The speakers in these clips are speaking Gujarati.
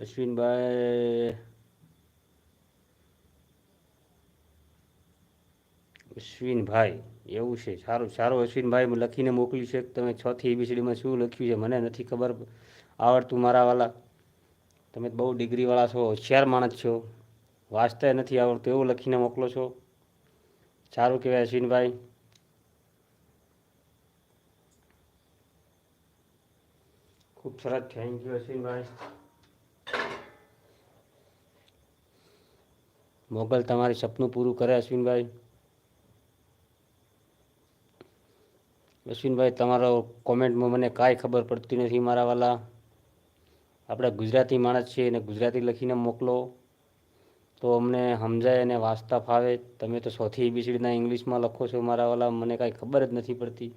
અશ્વિનભાઈ અશ્વિનભાઈ એવું છે. સારું સારું અશ્વિનભાઈ લખીને મોકલ્યું છે તમે છ થી એબીસીડીમાં શું લખ્યું છે? મને નથી ખબર. આવડતું મારા વાલા તમે બહુ ડિગ્રીવાળા છો, હોશિયાર માણસ છો. વાંચતા નથી આવડતું. એવું લખીને મોકલો છો. સારું કહેવાય અશ્વિનભાઈ ખૂબ સરસ. થેન્ક યુ અશ્વિનભાઈ મોગલ તમારી સપનું પૂરું કરે, અશ્વિનભાઈ? અશ્વિનભાઈ, તમારો કોમેન્ટમાં મને કાંઈ ખબર પડતી નથી મારા વાલા. આપણે ગુજરાતી માણસ છીએ અને ગુજરાતી લખીને મોકલો. તો અમને સમજાય અને વાંચતા ફાવે. તમે તો સૌથી એબીસીડીના ઇંગ્લિશમાં લખો છો મારા વાલા. મને કાંઈ ખબર જ નથી પડતી.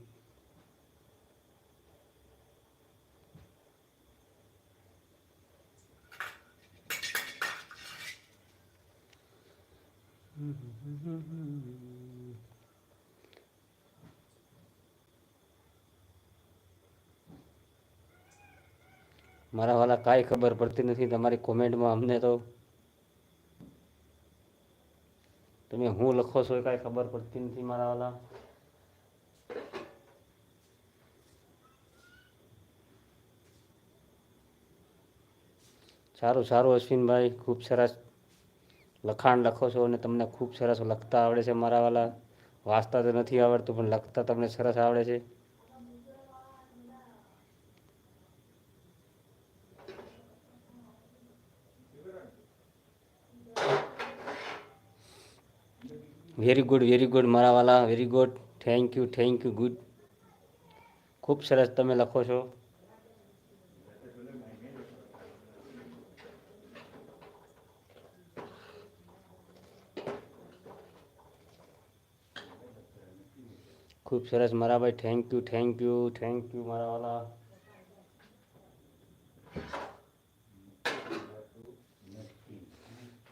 મારા વાલા કાંઈ ખબર પડતી નથી. તમારી કોમેન્ટમાં અમને તો તમે હું લખો છો એ કાંઈ ખબર પડતી નથી મારા વાલા. સારું સારું અશ્વિનભાઈ. ખૂબ સરસ લખાણ લખો છો અને તમને ખૂબ સરસ લખતા આવડે છે મારા વાલા. વાંચતા તો નથી આવડતું, પણ લખતા તમને સરસ આવડે છે. વેરી ગુડ વેરી ગુડ મારા વાલા very good thank you thank you good ખૂબ સરસ તમે લખો છો. ખૂબ સરસ મારા ભાઈ thank you thank you thank you મારા વાલા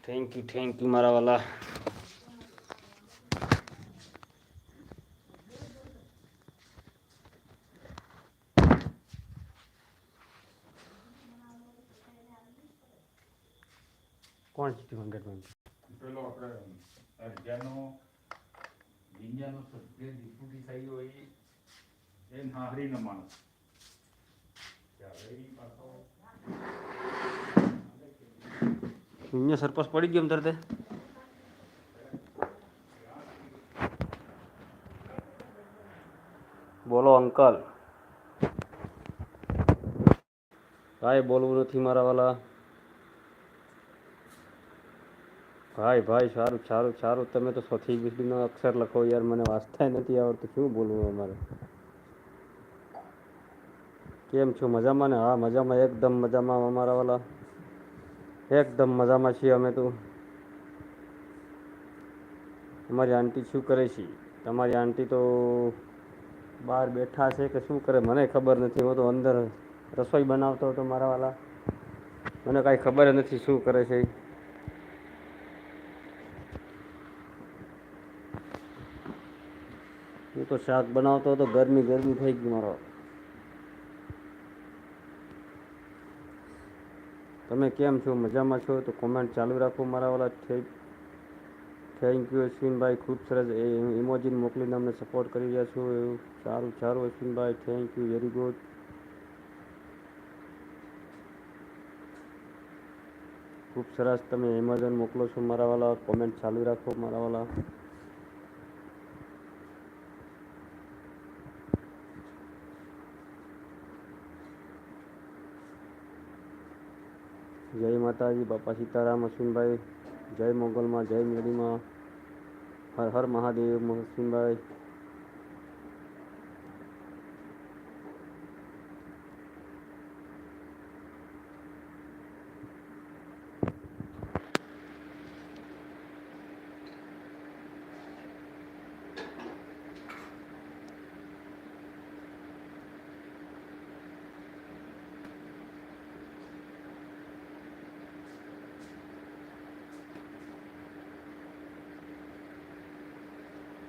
થેન્ક યુ થેન્ક યુ મારા વાલા કોણ છે હંડ્રેડ પેલો આપણે અગિયારનો વિંજાનો સભ્ય ડિપ્યુટી થઈ હોય એ નાહરીનો માણસ. અહીંયા સરપંચ પડી ગયો તરતે? બોલો અંકલ. કાંઈ બોલવું નથી મારા વાલા. ભાઈ ભાઈ, સારું સારું સારું. તમે તો સૌથી બીસીનો અક્ષર લખો યાર, મને વાંચતા નથી આવડતું. શું બોલવું અમારે? કેમ છો? મજામાં ને? હા, મજામાં, એકદમ મજામાં અમારા વાલા. એકદમ મજામાં છીએ અમે તો. અમારી આંટી શું કરે છે? તમારી આંટી તો બહાર બેઠા છે કે શું કરે? મને ખબર નથી. હું તો અંદર રસોઈ બનાવતો હતો મારા વાલા. મને કાંઈ ખબર નથી શું કરે છે. હું તો શાક બનાવતો હતો ગરમી ગરમી થઈ ગઈ મારો. તમે કેમ છો? મજામાં છો? તો કોમેન્ટ ચાલુ રાખો મારા વાળા થેન્ક યુ અશ્વિનભાઈ. ખૂબ સરસ. એ ઇમોજીન મોકલીને અમને સપોર્ટ કરી રહ્યા છો. એવું સારું સારું Ashwinbhai. Thank you very good ખૂબ સરસ. તમે એમેઝોન મોકલો છો મારા વાલા. કોમેન્ટ ચાલુ રાખો મારા વાલા. જય માતાજી બાપા સીતારામ અશ્વિનભાઈ જય મોગલમાં જય મેળીમાં હર હર મહાદેવ અશ્વિનભાઈ